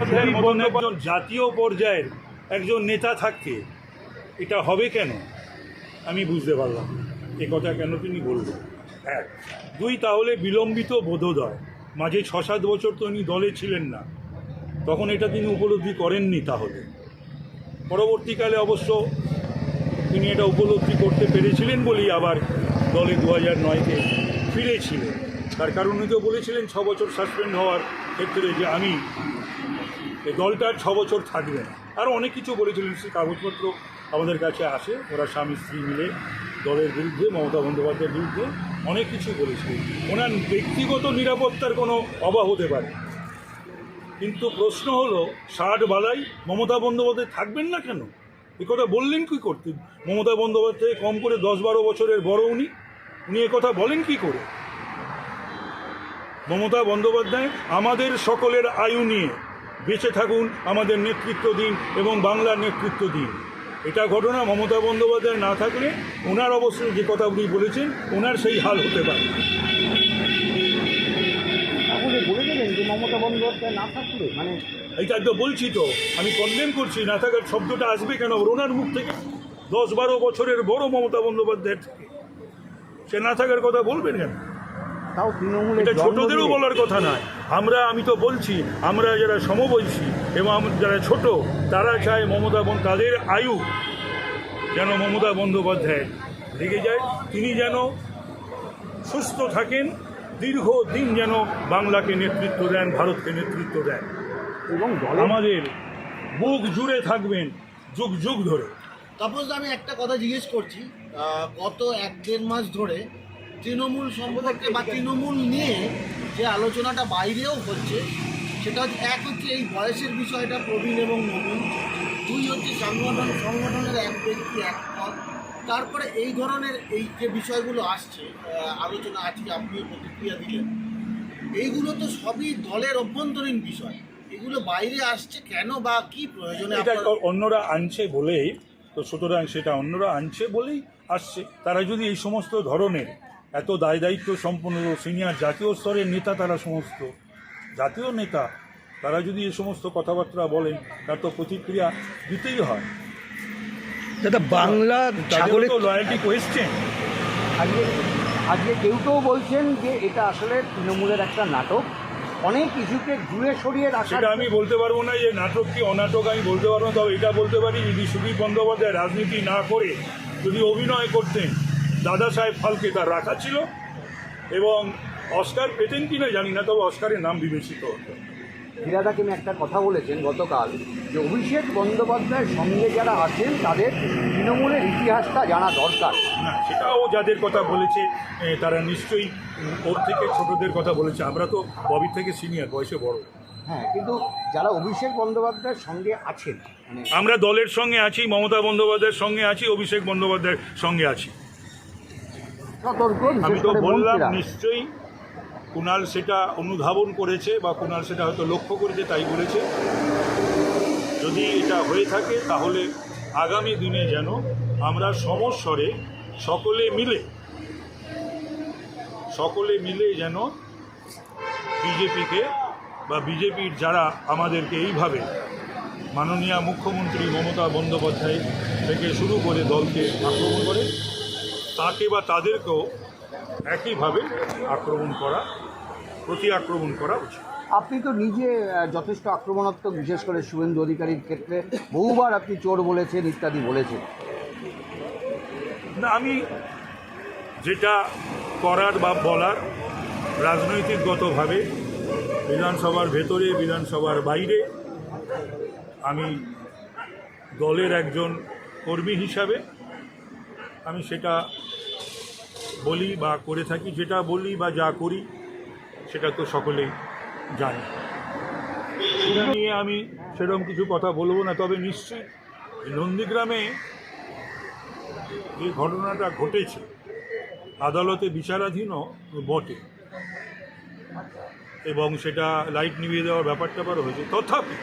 একজন জাতীয় পর্যায়ের একজন নেতা থাকতে এটা হবে কেন? আমি বুঝতে পারলাম। এ কথা কেন তিনি বলবেন এক, দুই, তাহলে বিলম্বিত বোধোদয়। মাঝে ছ সাত বছর তো উনি দলে ছিলেন না। তখন এটা তিনি উপলব্ধি করেননি তাহলে। পরবর্তীকালে অবশ্য তিনি এটা উপলব্ধি করতে পেরেছিলেন বলেই আবার দলে দু হাজার নয়তে ফিরেছিলেন। তার কারণ উনি তো বলেছিলেন ছ বছর সাসপেন্ড হওয়ার ক্ষেত্রে যে আমি এই দলটার ছ বছর থাকবে। না আরও অনেক কিছু বলেছিলেন সেই কাগজপত্র আমাদের কাছে আসে। ওরা স্বামী, স্ত্রী মিলে দলের বিরুদ্ধে, মমতা বন্দ্যোপাধ্যায়ের বিরুদ্ধে অনেক কিছু বলেছিলেন। ওনার ব্যক্তিগত নিরাপত্তার কোনো অভাব হতে পারে। কিন্তু প্রশ্ন হলো, ষাট বালাই মমতা বন্দ্যোপাধ্যায় থাকবেন না কেন? কথা বললেন কি করতে? মমতা বন্দ্যোপাধ্যায় কম করে দশ বারো বছরের বড় উনি। উনি কথা বলেন কি করে? মমতা বন্দ্যোপাধ্যায় আমাদের সকলের আয়ু নিয়ে বেঁচে থাকুন আমাদের নেতৃত্ব দিন এবং বাংলার নেতৃত্ব দিন। এটা ঘটনা মমতা বন্দ্যোপাধ্যায় না থাকলে ওনার অবশ্যই যে কথা উনি বলেছেন ওনার সেই হাল হতে পারে। তাহলে বলে দেবেন যে মমতা বন্দ্যোপাধ্যায় না থাকলে মানে এইটা তো বলছি তো আমি কন্ডেম করছি না থাকার শব্দটা আসবে কেন? ওনার মুখ থেকে দশ বারো বছরের বড় মমতা বন্দ্যোপাধ্যায়ের থেকে। সে না থাকার কথা বলবেন কেন? তাও তৃণমূলের এটা ছোটদেরও বলার কথা নয়। আমরা আমি তো বলছি আমরা যারা সমবয়সী এবং যারা ছোট তারা চায় মমতা বন্দ তাদের আয়ু যেন মমতা বন্দ্যোপাধ্যায় লেগে যায়। তিনি যেন সুস্থ থাকেন দীর্ঘদিন যেন বাংলাকে নেতৃত্ব দেন ভারতকে নেতৃত্ব দেন। এবং আমাদের বুক জুড়ে থাকবেন যুগ যুগ ধরে। তাপস আমি একটা কথা জিজ্ঞেস করছি। গত এক দেড় মাস ধরে তৃণমূল সম্পর্কে বা তৃণমূল নিয়ে যে আলোচনাটা বাইরেও হচ্ছে সেটা হচ্ছে এক হচ্ছে এই বয়সের বিষয়টা প্রবীণ এবং নবীন দুই হচ্ছে সংগঠন সংগঠনের এক ব্যক্তি এক মত তারপরে এই ধরনের এই যে বিষয়গুলো আসছে আলোচনা আজকে আপনিও প্রতিক্রিয়া দিলেন এইগুলো তো সবই দলের অভ্যন্তরীণ বিষয়। এগুলো বাইরে আসছে কেন বা কি প্রয়োজনে এটা অন্যরা আনছে বলেই তো সুতরাং সেটা অন্যরা আনছে বলেই আসছে। তারা যদি এই সমস্ত ধরনের এত দায় দায়িত্ব সম্পন্ন সিনিয়র জাতীয় স্তরের নেতা তারা সমস্ত। জাতীয় নেতা তারা যদি এ সমস্ত কথাবার্তা বলেন তার তো প্রতিক্রিয়া দিতেই হয়। দাদা বাংলা ছাগলের তো লয়ালটি কোয়েশ্চেন আজকে আজকে কেউ কেউ বলছেন যে এটা আসলে তৃণমূলের একটা নাটক। অনেক কিছুকে ঘুরে সরিয়ে রাখা সেটা আমি বলতে পারব না যে নাটক কি অনাটক আমি বলতে পারব না তবে এটা বলতে পারি যদি সুদীপ বন্দ্যোপাধ্যায় রাজনীতি না করে যদি অভিনয় করতেন দাদা সাহেব ফালকে তার রাখা ছিল এবং অস্কার পেতেন কি না জানি না তবে অস্কারের নাম বিবেচিত হতো। ফিরাদা কিমি একটা কথা বলেছেন গতকাল যে অভিষেক বন্দ্যোপাধ্যায়ের সঙ্গে যারা আছেন তাদের তৃণমূলের ইতিহাসটা জানা দরকার। না সেটাও যাদের কথা বলেছে তারা নিশ্চয়ই ওর থেকে ছোটদের কথা বলেছে। আমরা তো ববির থেকে সিনিয়র বয়সে বড়। হ্যাঁ কিন্তু যারা অভিষেক বন্দ্যোপাধ্যায়ের সঙ্গে আছেন মানে আমরা দলের সঙ্গে আছি মমতা বন্দ্যোপাধ্যায়ের সঙ্গে আছি অভিষেক বন্দ্যোপাধ্যায়ের সঙ্গে আছি। সতর্ক আমি তো বললাম নিশ্চয়ই কুণাল সেটা অনুধাবন করেছে বা কুণাল সেটা হয়তো লক্ষ্য করেছে তাই বলেছে। যদি এটা হয়ে থাকে তাহলে আগামী দিনে যেন আমরা সমস্বরে সকলে মিলে সকলে মিলে যেন বিজেপিকে বা বিজেপির যারা আমাদেরকে এইভাবে মাননীয় মুখ্যমন্ত্রী মমতা বন্দ্যোপাধ্যায় থেকে শুরু করে দলকে আক্রমণ করে তাকে বা তাদেরকেও একইভাবে আক্রমণ করা প্রতি আক্রমণ করা উচিত। আপনি তো নিজে যথেষ্ট আক্রমণাত্মক বিশেষ করে শুভেন্দু অধিকারীর ক্ষেত্রে বহুবার আপনি চোর বলেছেন ইত্যাদি বলেছেন। না আমি যেটা করার বা বলার রাজনৈতিকগতভাবে বিধানসভার ভেতরে বিধানসভার বাইরে আমি দলের একজন কর্মী হিসাবে আমি সেটা বলি বা করে থাকি, যেটা বলি বা যা করি, সেটা তো সকলেই জানে। এটা নিয়ে আমি সেরকম কিছু কথা বলব না, তবে নিশ্চয়ই নন্দীগ্রামে যে ঘটনাটা ঘটেছে, আদালতে বিচারাধীনও বটে, এবং সেটা লাইট নিভিয়ে দেওয়ার ব্যাপার ট্যাপার হয়েছে। তথাপি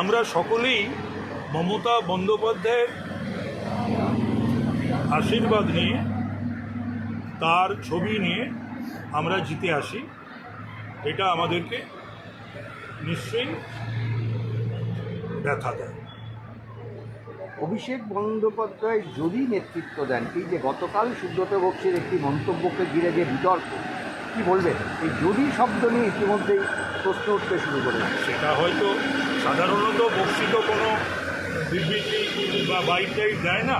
আমরা সকলেই মমতা বন্দ্যোপাধ্যায়ের আশীর্বাদ নিয়ে তার ছবি নিয়ে আমরা জিতে আসি। এটা আমাদেরকে নিশ্চয়ই ব্যথা দেয়। অভিষেক বন্দ্যোপাধ্যায় যদি নেতৃত্ব দেন এই যে গতকাল সুব্রত বক্সির একটি মন্তব্যকে ঘিরে যে বিতর্ক কি বলবেন? এই যদি শব্দ নিয়ে ইতিমধ্যেই প্রশ্ন উঠতে শুরু করে সেটা হয়তো সাধারণত বক্সিত কোনো বিবৃতি বা বাইক দেয় না।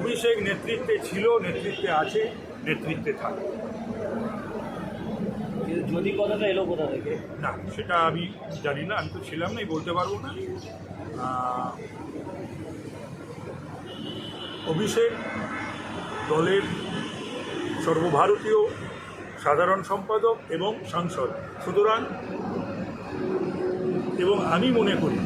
অভিষেক নেতৃত্বে ছিল নেতৃত্বে আছে নেতৃত্বে থাকে। যদি কথাটা এলো কোথা থেকে? না সেটা আমি জানি না আমি তো ছিলাম না বলতে পারব না। অভিষেক দলের সর্বভারতীয় সাধারণ সম্পাদক এবং সাংসদ। সুতরাং এবং আমি মনে করি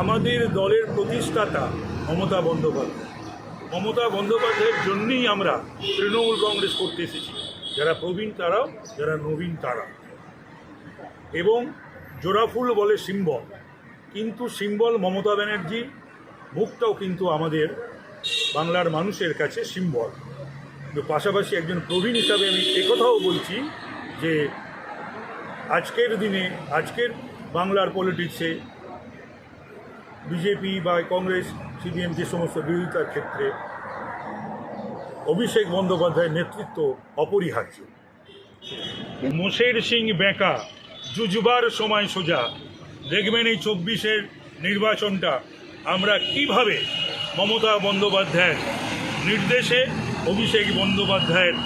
আমাদের দলের প্রতিষ্ঠাতা মমতা বন্দ্যোপাধ্যায়। মমতা বন্দ্যোপাধ্যায়ের জন্যই আমরা তৃণমূল কংগ্রেস করতে এসেছি। যারা প্রবীণ তারাও, যারা নবীন তারা এবং জোড়াফুল বলে সিম্বল। কিন্তু সিম্বল মমতা ব্যানার্জি, মুখটাও কিন্তু আমাদের বাংলার মানুষের কাছে সিম্বল। কিন্তু পাশাপাশি একজন প্রবীণ হিসাবে আমি একথাও বলছি যে, আজকের দিনে, আজকের বাংলার পলিটিক্সে বিজেপি বা কংগ্রেস সিপিএম যে সমস্ত বিরোধিতার ক্ষেত্রে অভিষেক বন্দ্যোপাধ্যায়ের নেতৃত্ব অপরিহার্য। মোশের সিং বেঁকা জুজবার সময় সোজা। দেখবেন এই চব্বিশের নির্বাচনটা আমরা কীভাবে মমতা বন্দ্যোপাধ্যায়ের নির্দেশে অভিষেক বন্দ্যোপাধ্যায়ের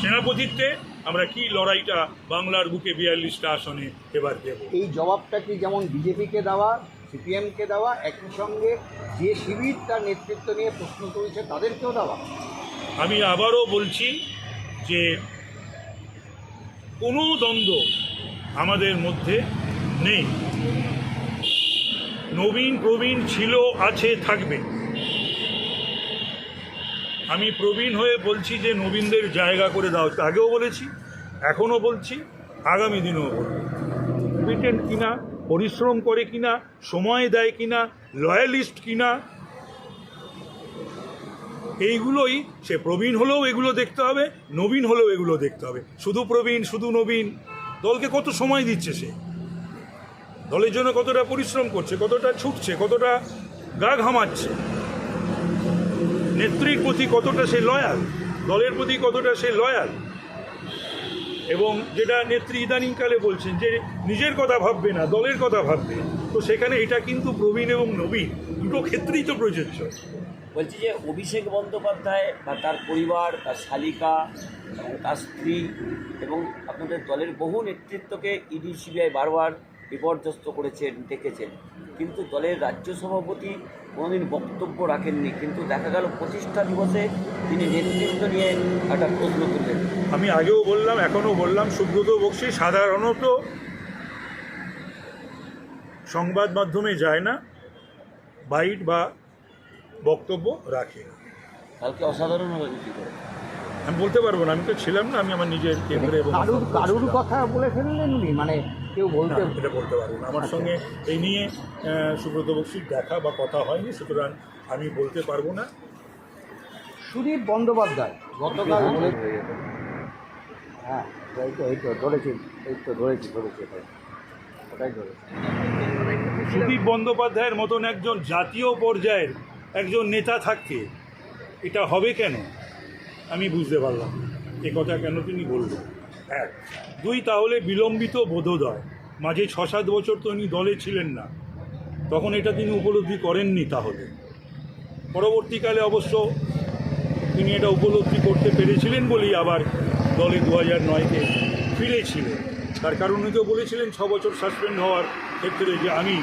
সেনাপতিত্বে আমরা কি লড়াইটা বাংলার বুকে বিয়াল্লিশটা আসনে এবার দেব। এই জবাবটা কি যেমন বিজেপিকে দেওয়া সিপিএমকে দেওয়া একই সঙ্গে যে শিবির তার নেতৃত্ব নিয়ে প্রশ্ন তুলছে তাদেরকেও দেওয়া। আমি আবারও বলছি যে কোনো দ্বন্দ্ব আমাদের মধ্যে নেই। নবীন প্রবীণ ছিল আছে থাকবে। আমি প্রবীণ হয়ে বলছি যে নবীনদের জায়গা করে দাও। আগেও বলেছি এখনও বলছি আগামী দিনেও বলব। কম্পিটেন্ট কিনা? পরিশ্রম করে কিনা, সময় দেয় কিনা লয়ালিস্ট কিনা, এইগুলোই, সে প্রবীণ হলেও এগুলো দেখতে হবে, নবীন হলেও এগুলো দেখতে হবে। শুধু প্রবীণ, শুধু নবীন, দলকে কত সময় দিচ্ছে সে? দলের জন্য কতটা পরিশ্রম করছে, কতটা ছুটছে, কতটা গা ঘামাচ্ছে? নেত্রীর প্রতি কতটা সে লয়াল দলের প্রতি কতটা সে লয়াল এবং যেটা নেত্রী ইদানিংকালে বলছেন যে নিজের কথা ভাববে না, দলের কথা ভাববে। তো সেখানে এটা কিন্তু প্রবীণ এবং নবীন দুটো ক্ষেত্রেই তো প্রযোজ্য। বলছি যে অভিষেক বন্দ্যোপাধ্যায় বা তার পরিবার, তার শালিকা এবং তার স্ত্রী এবং আপনাদের দলের বহু নেতৃত্বকে ইডি, সিবিআই বারবার বিপর্যস্ত করেছেন, ডেকেছেন। কিন্তু দলের রাজ্য সভাপতি কোনোদিন বক্তব্য রাখেননি। কিন্তু দেখা গেল প্রতিষ্ঠা দিবসে তিনি নেতৃত্ব নিয়ে একটা প্রশ্ন তুললেন। আমি আগেও বললাম এখনও বললাম সুব্রত বক্সি সাধারণত সংবাদ মাধ্যমে যায় না বাইট বা বক্তব্য রাখে কালকে অসাধারণভাবে করে। আমি বলতে পারব না আমি তো ছিলাম না আমি আমার নিজের কেন্দ্রে এবং কারুর কারুর কথা বলে ফেললেন উনি? মানে কেউ বলতে এটা বলতে পারব না। আমার সঙ্গে এই নিয়ে সুব্রত বক্সির দেখা বা কথা হয়নি সুতরাং আমি বলতে পারব না। সুদীপ বন্দ্যোপাধ্যায় গতকাল বলে হ্যাঁ এই তো এই তো ধরেছি এই তো ধরেছি। ওটাই ধরেছি। সুদীপ বন্দ্যোপাধ্যায়ের মতন একজন জাতীয় পর্যায়ের একজন নেতা থাকতে এটা হবে কেন? আমি বুঝতে পারলাম। এ কথা কেন তিনি বলবেন এক, দুই, তাহলে বিলম্বিত বোধোদয়। মাঝে ছ, সাত বছর তো উনি দলে ছিলেন না। তখন এটা তিনি উপলব্ধি করেননি তাহলে। পরবর্তীকালে অবশ্য তিনি এটা উপলব্ধি করতে পেরেছিলেন বলেই আবার দলে দু হাজার নয়তে ফিরেছিলেন। তার কারণ উনি তো বলেছিলেন ছ বছর সাসপেন্ড হওয়ার ক্ষেত্রে যে আমি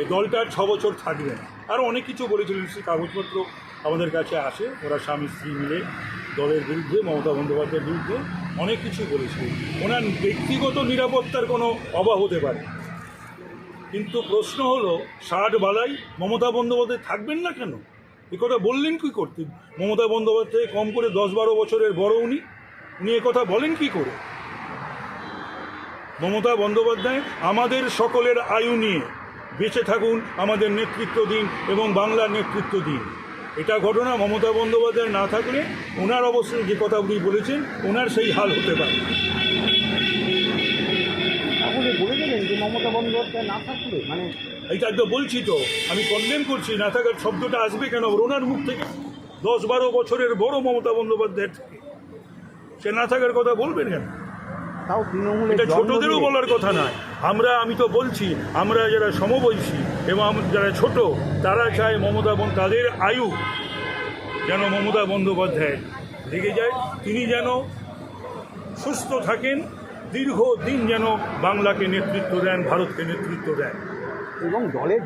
এই দলটা ছ বছর থাকবে না। আরও অনেক কিছু বলেছিলেন সেই কাগজপত্র আমাদের কাছে আসে। ওরা স্বামী, স্ত্রী মিলে দলের বিরুদ্ধে, মমতা বন্দ্যোপাধ্যায়ের বিরুদ্ধে অনেক কিছু বলেছিলেন ওনার ব্যক্তিগত নিরাপত্তার কোনো অভাব হতে পারে। কিন্তু প্রশ্ন হলো, ষাট বালাই মমতা বন্দ্যোপাধ্যায় থাকবেন না কেন? এ কথা বললেন কি করতে? মমতা বন্দ্যোপাধ্যায় কম করে দশ বারো বছরের বড় উনি। উনি কথা বলেন কি করে? মমতা বন্দ্যোপাধ্যায় আমাদের সকলের আয়ু নিয়ে বেঁচে থাকুন আমাদের নেতৃত্ব দিন এবং বাংলার নেতৃত্ব দিন। এটা ঘটনা মমতা বন্দ্যোপাধ্যায় না থাকলে ওনার অবশ্যই যে কথা উনি বলেছেন ওনার সেই হাল হতে পারে বলে দেবেন যে মমতা বন্দ্যোপাধ্যায় না থাকলে মানে এইটা তো বলছি তো আমি কন্ডেম করছি না থাকার শব্দটা আসবে কেন? ওনার মুখ থেকে দশ বারো বছরের বড় মমতা বন্দ্যোপাধ্যায়ের থেকে। সে না থাকার কথা বলবেন কেন? তাও এটা ছোটদেরও বলার কথা নয়। আমরা আমি তো বলছি আমরা যারা সমবয়সী এবং যারা ছোট তারা চায় মমতা বন্দ তাদের আয়ু যেন মমতা বন্দ্যোপাধ্যায় লেগে যায়। তিনি যেন সুস্থ থাকেন দীর্ঘ দিন যেন বাংলাকে নেতৃত্ব দেন ভারতকে নেতৃত্ব দেন। এবং দলের